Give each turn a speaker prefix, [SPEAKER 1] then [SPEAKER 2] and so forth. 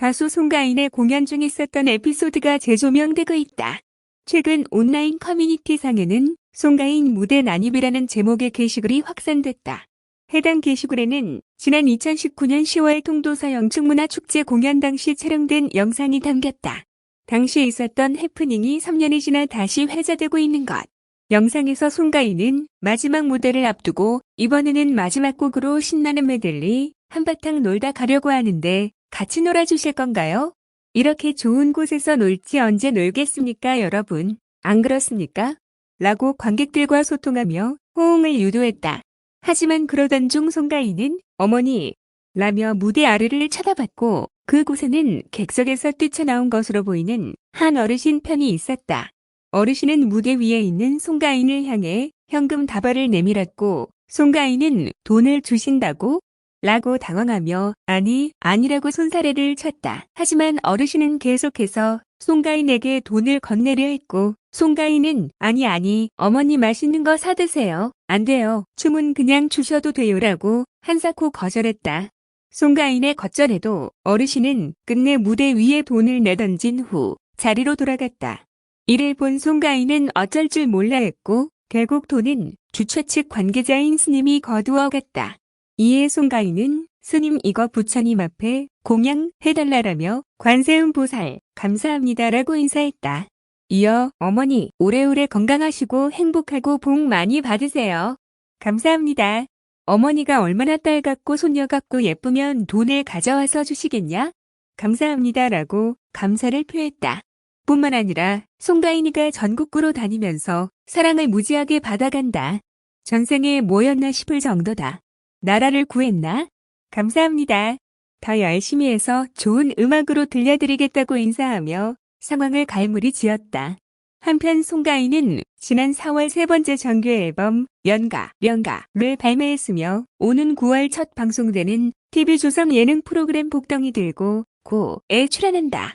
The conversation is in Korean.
[SPEAKER 1] 가수 송가인의 공연 중 있었던 에피소드가 재조명되고 있다. 최근 온라인 커뮤니티상에는 송가인 무대 난입이라는 제목의 게시글이 확산됐다. 해당 게시글에는 지난 2019년 10월 통도서 영축문화축제 공연 당시 촬영된 영상이 담겼다. 당시 있었던 해프닝이 3년이 지나 다시 회자되고 있는 것. 영상에서 송가인은 마지막 무대를 앞두고 이번에는 마지막 곡으로 신나는 메들리 한바탕 놀다 가려고 하는데 같이 놀아주실 건가요? 이렇게 좋은 곳에서 놀지 언제 놀겠습니까, 여러분? 안 그렇습니까? 라고 관객들과 소통하며 호응을 유도했다. 하지만 그러던 중 송가인은 어머니 라며 무대 아래를 쳐다봤고 그곳에는 객석에서 뛰쳐나온 것으로 보이는 한 어르신 편이 있었다. 어르신은 무대 위에 있는 송가인을 향해 현금 다발을 내밀었고 송가인은 돈을 주신다고? 라고 당황하며 아니 아니라고 손사래를 쳤다. 하지만 어르신은 계속해서 송가인에게 돈을 건네려 했고 송가인은 아니 아니 어머니 맛있는 거 사드세요. 안 돼요. 춤은 그냥 주셔도 돼요라고 한사코 거절했다. 송가인의 거절에도 어르신은 끝내 무대 위에 돈을 내던진 후 자리로 돌아갔다. 이를 본 송가인은 어쩔 줄 몰라 했고 결국 돈은 주최 측 관계자인 스님이 거두어 갔다. 이에 송가인은 스님 이거 부처님 앞에 공양 해달라라며 관세음 보살 감사합니다라고 인사했다. 이어 어머니 오래오래 건강하시고 행복하고 복 많이 받으세요. 감사합니다. 어머니가 얼마나 딸 같고 손녀 같고 예쁘면 돈을 가져와서 주시겠냐? 감사합니다라고 감사를 표했다. 뿐만 아니라 송가인이가 전국구로 다니면서 사랑을 무지하게 받아간다. 전생에 뭐였나 싶을 정도다. 나라를 구했나? 감사합니다. 더 열심히 해서 좋은 음악으로 들려드리겠다고 인사하며 상황을 갈무리 지었다. 한편 송가인은 지난 4월 세 번째 정규 앨범 연가, 명가를 발매했으며 오는 9월 첫 방송되는 TV조선 예능 프로그램 복덩이 들고 고에 출연한다.